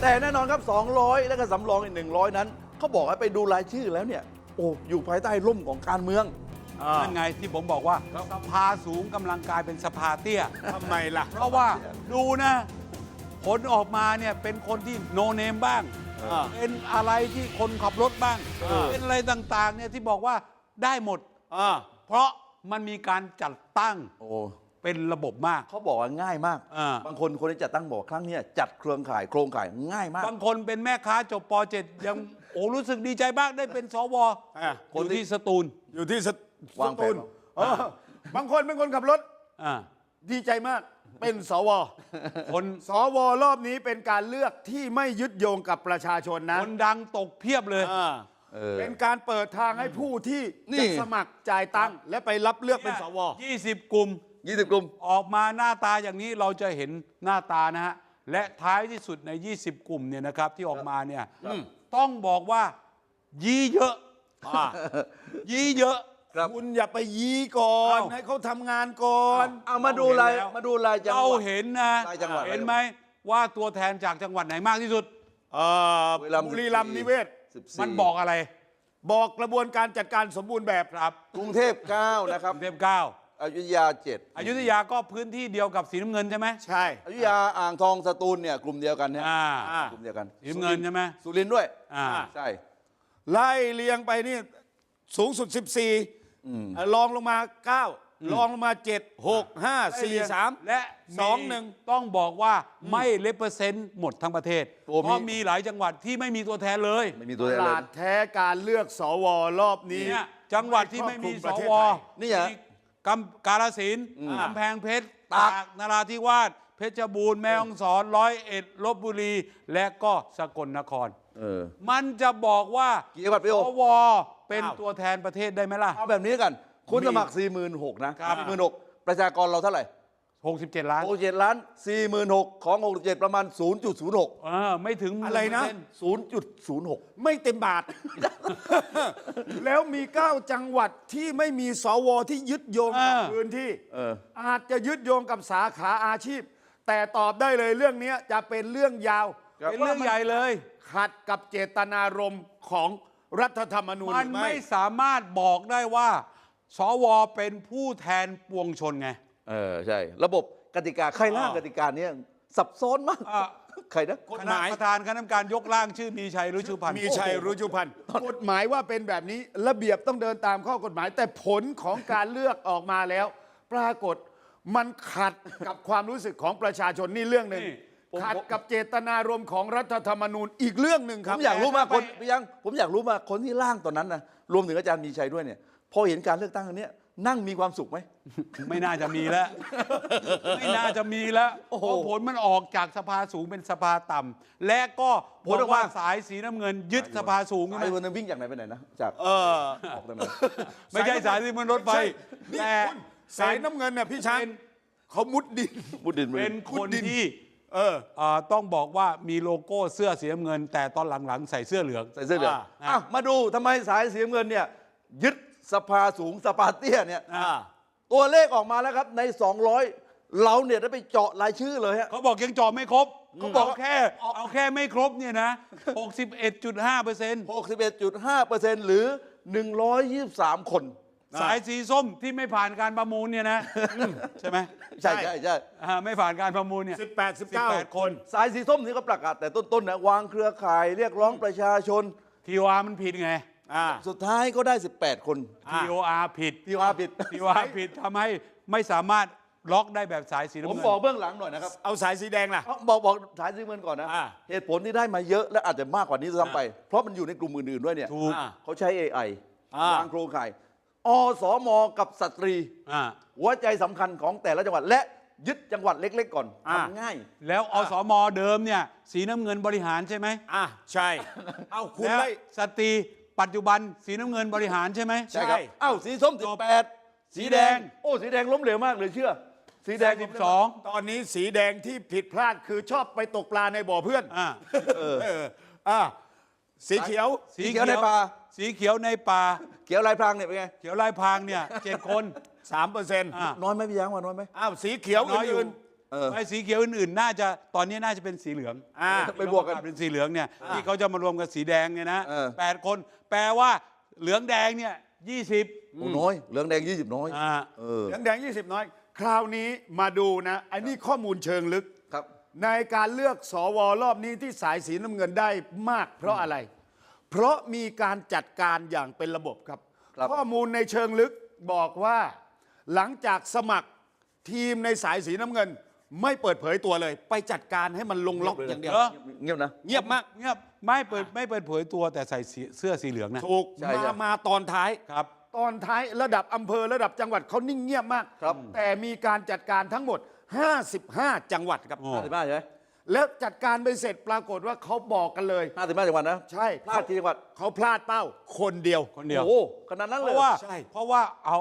แต่แน่นอนครับ 200 และก็สำรองอีก100 นั้นเขาบอกให้ไปดูรายชื่อแล้วเนี่ย โอ้อยู่ภายใต้ร่มของการเมืองนั่นไงที่ผมบอกว่าสภาสูงกำลังกลายเป็นสภาเตี้ยทำไมล่ะ เพราะว่าดูนะ ผลออกมาเนี่ยเป็นคนที่โนเนมบ้างอ่าเป็นอะไรที่คนขับรถบ้างอ่าเป็นอะไรต่างๆเนี่ยที่บอกว่าได้หมดอ่าเพราะมันมีการจัดตั้งโอ้ เป็นระบบมาก เขาบอกว่าง่ายมาก อ่า บางคนคนที่จัดตั้งบอกครั้งเนี้ยจัดเครือข่ายโครงข่ายง่ายมาก บางคนเป็นแม่ค้าจบป .7 ยัง โอ้รู้สึกดีใจมากได้เป็นสวอ่าคนที่สตูลอยู่ที่สวางแผนสตูลเออบางคนเป็นคนขับรถ อ่าดีใจมาก เป็นสว คนสวรอบนี้เป็นการเลือกที่ไม่ยึดโยงกับประชาชนนะคนดังตกเพียบเลย อ่าเออ เป็นการเปิดทางให้ผู้ที่นี่ จะสมัครจ่ายตังค์และไปรับเลือกเป็นสว 20 กลุ่ม 20 กลุ่ม ออกมาหน้าตาอย่างนี้เราจะเห็นหน้าตานะฮะ และท้ายที่สุดใน 20 กลุ่มเนี่ยนะครับที่ออกมาเนี่ยต้องบอกว่า ยีเยอะ อ่า ยีเยอะ ครับคุณอย่าไปยีก่อน เอ้า ให้เขาทำงานก่อน เอามาดูรายมาดูรายจังหเราวัด เห็นนะรายจังหวัด เห็นไหมว่าตัวแทนจากจังหวัดไหนมากที่สุด เอ่อบุรีรัมย์บุรีรัมย์นิเวศ14มันบอกอะไรบอกกระบวนการจัดการสมบูรณ์แบบครับ กรุงเทพ9นะครับ กรุงเทพเก้า อยุธยาอยุธยาก็พื้นที่เดียวกับสีน้ำเงินใช่ไหมใช่7อยุธยาอ่างทองสตูลเนี่ยกลุ่มเดียวกันเนี่ยอ่าอ่ากลุ่มเดียวกันสีน้ำเงินใช่ไหมสุรินทร์ด้วยอ่าใช่ไล่เรียงไปนี่สูงสุด 14อะรองลงมา 9 รองลงมา 7 6 5 4 3 และสองหนึ่งต้องบอกว่าไม่เลเปอร์เซนต์หมดทั้งประเทศตัวมีเพราะมีหลายจังหวัดที่ไม่มีตัวแทนเลย ไม่มีตัวแทนตเลลายดแท้การเลือกสวรอบนี้เนี่ยจังหวัดที่ไม่มีคสรอบคลุวประ เทศไทยนี่เหรอมีกำกาลสินธุ์กำแพงเพชรตาก ตากนราธิวาสเพชรบูรณ์แม่ฮ่องสอนร้อยเอ็ดลบบุรี และก็สกลนคร เออ มันจะบอกว่ากี่จังหวัดพี่โอ สวเป็นอ้าว ตัวแทนประเทศได้ไหมล่ะ เอาแบบนี้กัน คุณสมัคร 46,000นะครับ 46,000ประชากรเราเท่าไหร่ 67 ล้าน67 ล้าน 46,000ของ 67 ประมาณ 0.06เออไม่ถึงอะไรนะ 0.06 ไม่เต็มบาท แล้วมี 9 จังหวัดที่ไม่มีสวที่ยึดโยงกับพื้นที่เอออาจจะยึดโยงกับสาขาอาชีพ แต่ตอบได้เลยเรื่องนี้จะเป็นเรื่องยาว เป็นเรื่องใหญ่เลย ขัดกับเจตนารมณ์ของรัฐธรรมนูญมันหรือไม่สามารถบอกได้ว่า สวเป็นผู้แทนปวงชนไง เออใช่ ระบบกติกาใครร่างอ่ากติกาเนี้ซับซ้อนมากอ่า ใครนะคณะประธานคณะกรรมการยกร่างชื่อมีชัยรุชุพันธ์มีชัยรุจุพันธ์กฎหมายว่าเป็นแบบนี้ระเบียบต้องเดินตามข้อกฎหมาย แต่ผลของการเลือกออกมาแล้ว ปรากฏมันขัดกับความรู้สึกของประชาชนนี่เรื่องหนึ่งนี่ขัดกับเจตนารมณ์ของรัฐธรรมนูญอีกเรื่องหนึ่งคผรับมอยากรู้มากแต่คนไปพี่ยังผมอยากรู้มากคนที่ร่างตอนนั้นนะรวมถึงอาจารย์มีชัยด้วยเนี่ยพอเห็นการเลือกตั้งอันเนี้ย นั่งมีความสุขไหม ไม่น่าจะมีแล้ว ไม่น่าจะมีแล้วโอ้โหเพราะผลมันออกจากสภาสูงเป็นสภาต่ำและก็ผลออกมาว่าสายสีน้ำเงินยึดสภาสูงใช่ไหมไอ้คนนึงวิ่งจากไหนไปไหนนะจากเออ ออกทางไหน ไม่ใช่สายสีน้ำเงินรถไฟใช่นี่แต่คุณสายน้ำเงินเนี่ยพี่ช้างเป็นเขามุดดิน มุดดินมือเป็นคนดินที่เออเอ่อต้องบอกว่ามีโลโก้เสื้อสีน้ำเงิน แต่ตอนหลังๆใส่เสื้อเหลือง ใส่เสื้อเหลืองอ่าอะมาดูทำไมสายสีน้ำเงินเนี่ย ยึด สภาสูงสภาเตี้ยเนี่ยอ่าตัวเลขออกมาแล้วครับใน 200 เราเนี่ยได้ไปเจาะรายชื่อเลยฮะ เขาบอกยังจอบไม่ครบเขาบอกเอาแค่เอาแค่ไม่ครบเนี่ยนะ61.5เปอร์เซ็นต์61.5%หรือ 123 คน สายสีส้มที่ไม่ผ่านการประมูลเนี่ยนะใช่ไหมใช่ใช่ใช่ใช่อ่าไม่ผ่านการประมูลเนี่ย 18 19 18 คน สายสีส้มนี่ก็ประกาศแต่ต้นๆนะวางเครือข่ายเรียกร้องประชาชน TOR มันผิดไง อ่า สุดท้ายก็ได้ 18 คนอ่า TOR ผิดที่ว่าผิด TOR ผิดทำให้ไม่สามารถล็อกได้แบบสายสีน้ำผมเงินบอกเบื้องหลังหน่อยนะครับเอาสายสีแดงล่ะ เอาบอกบอกสายสีเงินก่อนนะ อ่าเหตุผลที่ได้มาเยอะและอาจจะมากกว่านี้ซ้ำไป เพราะมันอยู่ในกลุ่มอื่นๆด้วยเนี่ยถูกอ่าเขาใช้ AI อ่า วางโครงข่ายอสมกับสตรี อ่า หัวใจสำคัญของแต่ละจังหวัด และยึดจังหวัดเล็ก ๆ ก่อนอ่า ทำง่าย แล้วอสมเดิมเนี่ย สีน้ำเงินบริหารใช่ไหมอะใช่ เอาคุณแล้วไล่สตรี ปัจจุบันสีน้ำเงินบริหารใช่ไหม ใช่ครับอ้าวสีส้มจบ18สีแดง โอ้สีแดงล้มเหลวมากเลยเชื่อ สีแดงสิบสองตอนนี้สีแดงที่ผิดพลาดคือชอบไปตกปลาในบ่อเพื่อนอ่าเอออะสีเขียว สีเขียวในป่า สีเขียวในป่า เขียวลายพรางเนี่ยเป็นไง เขียวลายพรางเนี่ยเจ็ดคน3เปอร์เซ็นต์อ่าน้อยไหมพี่ยังว่าน้อยไหมอ้าวสีเขียวน้อยอยู่อื่น เออ ไอ้สีเขียวอื่นๆน่าจะตอนนี้น่าจะเป็นสีเหลืองอ่าไปบวกกันเป็นสีเหลืองเนี่ยที่เขาจะมารวมกับสีแดงเนี่ยนะเออ แปดคนแปลว่าเหลืองแดงเนี่ยยี่สิบโอ้น้อยเหลืองแดง20น้อยอ่า เออเหลืองแดง20 น้อย คราวนี้มาดูนะอันนี้ข้อมูลเชิงลึก ครับ ในการเลือกสวรอบนี้ที่สายสีน้ำเงินได้มาก เพราะอะไร เพราะมีการจัดการอย่างเป็นระบบครับ ครับ ข้อมูลในเชิงลึกบอกว่า หลังจากสมัครทีมในสายสีน้ำเงิน ไม่เปิดเผยตัวเลย ไปจัดการให้มันลงล็อกอย่างเดียวเหรอเงียบนะ เงียบมากเงียบไม่เปิดไม่เปิดเผยตัวแต่ใส่สีเสื้อสีเหลืองนะถูกใช่ใช่มามาตอนท้าย ครับ ตอนท้ายระดับอำเภอระดับจังหวัดเขานิ่งเงียบมาก ครับ แต่มีการจัดการทั้งหมด 55 จังหวัดครับ โอ้55ใช่ไหมแล้วจัดการไปเสร็จปรากฏว่าเขาบอกกันเลย55จังหวัดนะใช่พลาดกี่จังหวัดเขาพลาดเป้า คนเดียว คนเดียว โอ้โหขนาดนั้นเพเลย ราะว่าใช่เพราะว่าเอา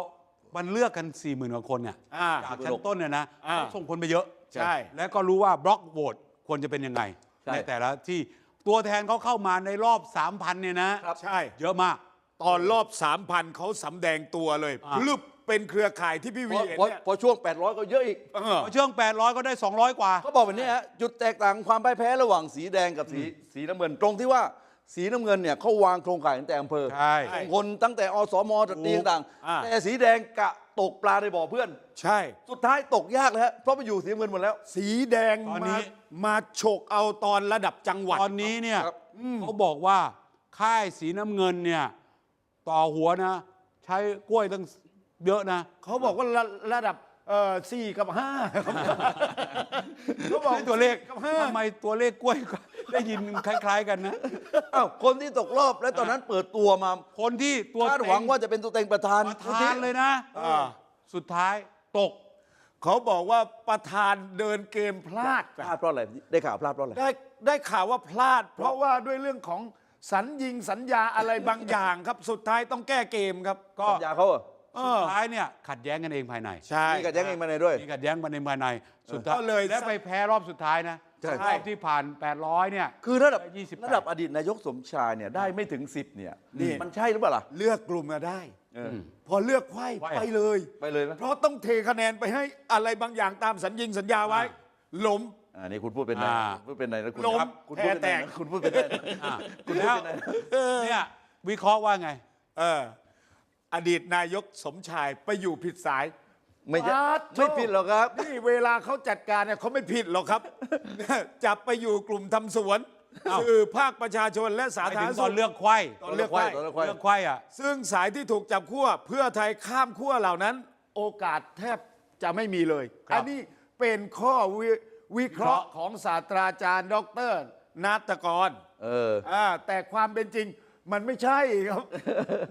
มันเลือกกัน4ี่หมื่นกว่าคนเนี่ยอ่าจากชั้นต้นเนี่ยนะอ่า เขาส่งคนไปเยอะ ใช่ แล้วก็รู้ว่าบล็อกโหวตควรจะเป็นยังไงใช่ ในแต่ละที่ตัวแทนเขาเข้ามาในรอบ 3,000เนี่ยนะครับใช่ เยอะมาก ตอนรอบ 3,000เขาสำแดงตัวเลยอ่า พลึบเป็นเครือข่ายที่พี่พวีอเห็นพอเนี่ยพอช่วง 800 ก็เยอะอีก เออพอเชื่อง 800 ก็ได้ 200 กว่า เขาบอกแบบนี้ฮะจุดแตกต่างความพ่ายแพ้ระหว่างสีแดงกับสีสีน้ำเงินตรงที่ว่า สีน้ำเงินเนี่ยเขาวางโครงข่ายตั้งแต่อำเภอใช่ส่งคนตั้งแต่อสมตรีต่างอ่า ๆแต่สีแดงกะตกปลาในบ่อเพื่อน ใช่ สุดท้ายตกยากเลยฮะเพราะไปอยู่สีน้ำเงินหมดแล้ว สีแดงตอนมานี้มาฉกเอาตอนระดับจังหวัด ตอนนี้เนี่ยครับ เขาบอกว่าค่ายสีน้ำเงินเนี่ยต่อหัวนะ ใช้กล้วยตั้งเยอะนะ เขาบอกว่าระระดับเอ่อสี่กับห้าเขาบอกให้ตัวเลขสี่กับห้า ทำไมตัวเลขกล้วยก็ ได้ยินคล้าย ๆ กันนะ อ้าวคนที่ตกรอบและตอนนั้นเปิดตัวมาคนที่ตัวคาดหวังว่าจะเป็นตัวเต็งประธานประธานเลยนะอ่าสุดท้ายตก เขาบอกว่าประธานเดินเกมพลาดพลาดเพราะอะไรได้ข่าวพลาดเพราะอะไรได้ได้ข่าวว่าพลาด เพราะว่าด้วยเรื่องของสัญญิงสัญญาอะไรบางอย่างครับ สุดท้ายต้องแก้เกมครับ ก็สัญญาเขาเหรอเอสุอดท้ายเนี่ยขัดแย้งกันเองภายในใช่มีขัดแย้งเองมาในด้วยมีขัดแย้งกันเองภายในสุดท้ายก็เลยและไปแพ้รอบสุดท้ายนะ ใช่ รอบที่ผ่าน 800 เนี่ย คือระดับได้28 ระดับอดีตนายกสมชายเนี่ยได้ไม่ถึง 10เนี่ยนี่ มันใช่หรือเปล่าล่ะเลือกกลุ่มมาได้ เออพอเลือกไขว้ไขว้ ไปเลย ไปเลยไหม เพราะต้องเทคะแนนไปให้อะไรบางอย่างตามสัญญิงสัญญาไว้ล้มอ่านี่คุณพูดเป็นไงอ่า พูดเป็นไงนะคุณล้มครับคุณพูดเป็นแพ้แตไงกนะคุณพูดเป็นไงนะอะคุณแล้วพูดเป็นไงนะเนี่ยวิเคราะห์ว่าไง เอออดีตนายกสมชายไปอยู่ผิดสาย ไม่ใช่ปาดโถ่ไม่ผิดหรอกครับ นี่เวลาเขาจัดการเนี่ยเขาไม่ผิดหรอกครับ จับไปอยู่กลุ่มทำสวนอ้าว สื่อภาคประชาชนและสาไปธารถึณงตสุอนข เลือกไขว้ตอนเลือกไขว้ตอนเลือกไขว้ เลือกไขว้อะ ซึ่งสายที่ถูกจับขั้วเพื่อไทยข้ามขั้วเหล่านั้น โอกาสแทบจะไม่มีเลย ครับอันนี้เป็นข้อวิวิเคราะห์ของศาสตราจารย์ ดรนัตกรเออ อ่าแต่ความเป็นจริง มันไม่ใช่ครับ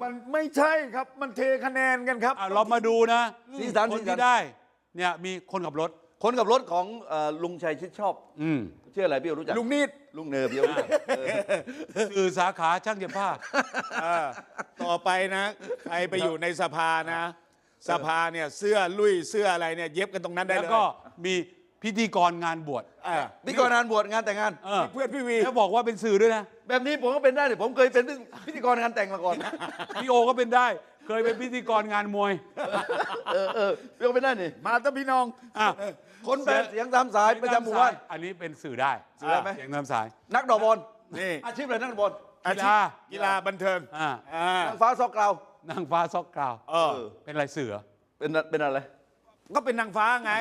มันไม่ใช่ครับ มันเทคะแนนกันครับ อะเรามาดูนะสีสันคนสีสัที่น ได้ เนี่ยมีคนขับรถ คนกับรถของเอ่อลุงชัยชิดชอบอืมชื่ออะไรพี่รู้จักลุงนิดลุงเนอพี่รู้จักเออสื่อสาขาช่างเย็บผ้าอ่าต่อไปนะ ใครไปอยู่ในสภานะ สภาเนี่ยเสื้อลุยเสื้ออะไรเนี่ยเย็บกันตรงนั้นได้แล้วเลยก็มี พิธีกรงานบวชอ่านี่ก่อนงานบวชงานแต่งงานเออเพื่อนพี่วีแล้วบอกว่าเป็นสื่อด้วยนะ แบบนี้ผมก็เป็นได้เนี่ยผมเคยเป็นพิธีกรงานแต่งมาก่อนพี่โอก็เป็นได้ เคยเป็นพิธีกรงานมวย เออเออพี่ก็เป็นได้นี่มาตะพี่น้องอะคนแปดเสียงตามสายประจำหมู่บ้านอันนี้เป็นสื่อได้สื่อได้ไหมเสียงตามสาย นักดอกบอลนี่อาชีพอะไรนักดอกบอลอาชีพกีฬากีฬาบันเทิงอ่าอ่านางฟ้าซอกกล่าวนางฟ้าซอกกราวเออเป็นอะไรเสือเป็นเป็นอะไร ก็เป็นนางฟ้าไง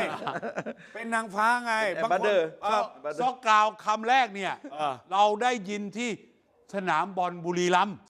เป็นนางฟ้าไงแอมบางบาคเดนอร์เออซอกกราวคำแรกเนี่ยเออเราได้ยินที่สนามบอลบุรีรัมย์